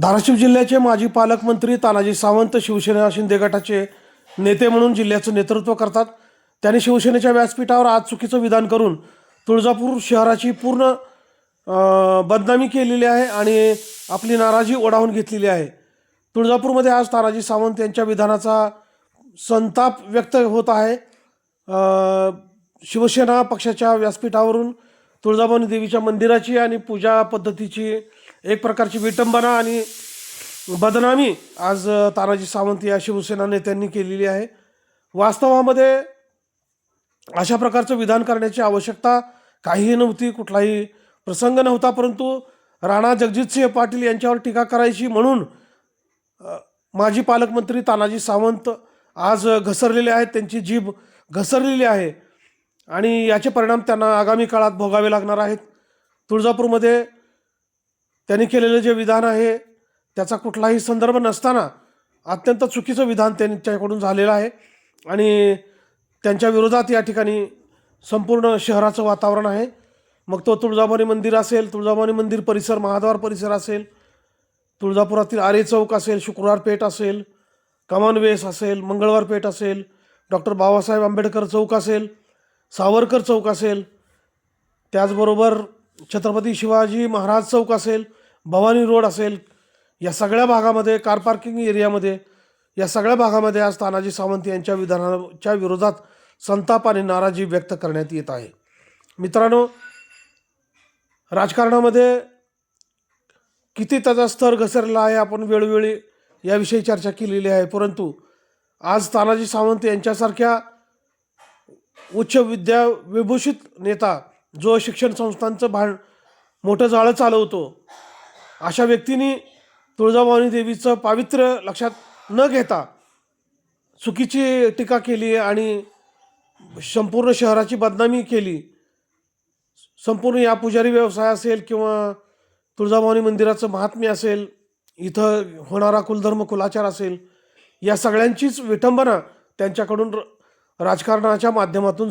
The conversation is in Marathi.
धाराशिव जिल्ह्याचे माजी पालकमंत्री तानाजी सावंत शिवसेना शिंदे गटाचे नेते म्हणून जिल्ह्याचं नेतृत्व करतात. त्यांनी शिवसेनेच्या व्यासपीठावर आज चुकीचं विधान करून तुळजापूर शहराची पूर्ण बदनामी केलेली आहे आणि आपली नाराजी ओढावून घेतलेली आहे. तुळजापूरमध्ये आज तानाजी सावंत यांच्या विधानाचा संताप व्यक्त होत आहे. शिवसेना पक्षाच्या व्यासपीठावरून तुळजाभवानी देवीच्या मंदिराची आणि पूजा पद्धतीची एक प्रकारची विटंबना आणि बदनामी आज तानाजी सावंत या शिवसेना नेत्यांनी केलेली आहे. वास्तवामध्ये अशा प्रकारचं विधान करण्याची आवश्यकता काहीही नव्हती कुठलाही प्रसंग नव्हता परंतु राणा जगजितसिंह पाटील यांच्यावर टीका करायची म्हणून माजी पालकमंत्री तानाजी सावंत आज घसरलेले आहेत. त्यांची जीभ घसरलेली आहे आणि याचे परिणाम त्यांना आगामी काळात भोगावे लागणार आहेत. तुळजापूरमध्ये त्यांनी केलेलं जे विधान आहे त्याचा कुठलाही संदर्भ नसताना अत्यंत चुकीचं विधान त्यांच्याकडून झालेलं आहे. आणि त्यांच्या विरोधात या ठिकाणी संपूर्ण शहराचं वातावरण आहे. मग तो तुळजाभवानी मंदिर असेल तुळजाभवानी मंदिर परिसर महाद्वार परिसर असेल तुळजापुरातील आरे चौक असेल शुक्रवार पेठ असेल कमानवेस असेल मंगळवार पेठ असेल डॉक्टर बाबासाहेब आंबेडकर चौक असेल सावरकर चौक असेल त्याचबरोबर छत्रपती शिवाजी महाराज चौक असेल भवानी रोड असेल या सगळ्या भागामध्ये कार पार्किंग एरियामध्ये या सगळ्या भागामध्ये आज तानाजी सावंत यांच्या विधानाच्या विरोधात संताप आणि नाराजी व्यक्त करण्यात येत आहे. मित्रांनो राजकारणामध्ये किती त्याचा स्तर घसरला आहे आपण वेळोवेळी याविषयी चर्चा केलेली आहे परंतु आज तानाजी सावंत यांच्यासारख्या उच्च विद्या विभूषित नेता जो शिक्षण संस्थांचं भांड मोठं जाळं चालवतो अशा व्यक्तींनी तुळजाभवानी देवीचं पावित्र्य लक्षात न घेता चुकीची टीका केली आणि संपूर्ण शहराची बदनामी केली. संपूर्ण या पुजारी व्यवसाय असेल किंवा तुळजाभवानी मंदिराचं महात्म्य असेल इथं होणारा कुलधर्म कुलाचार असेल या सगळ्यांचीच विटंबना त्यांच्याकडून र- राजकारणाच्या माध्यमातून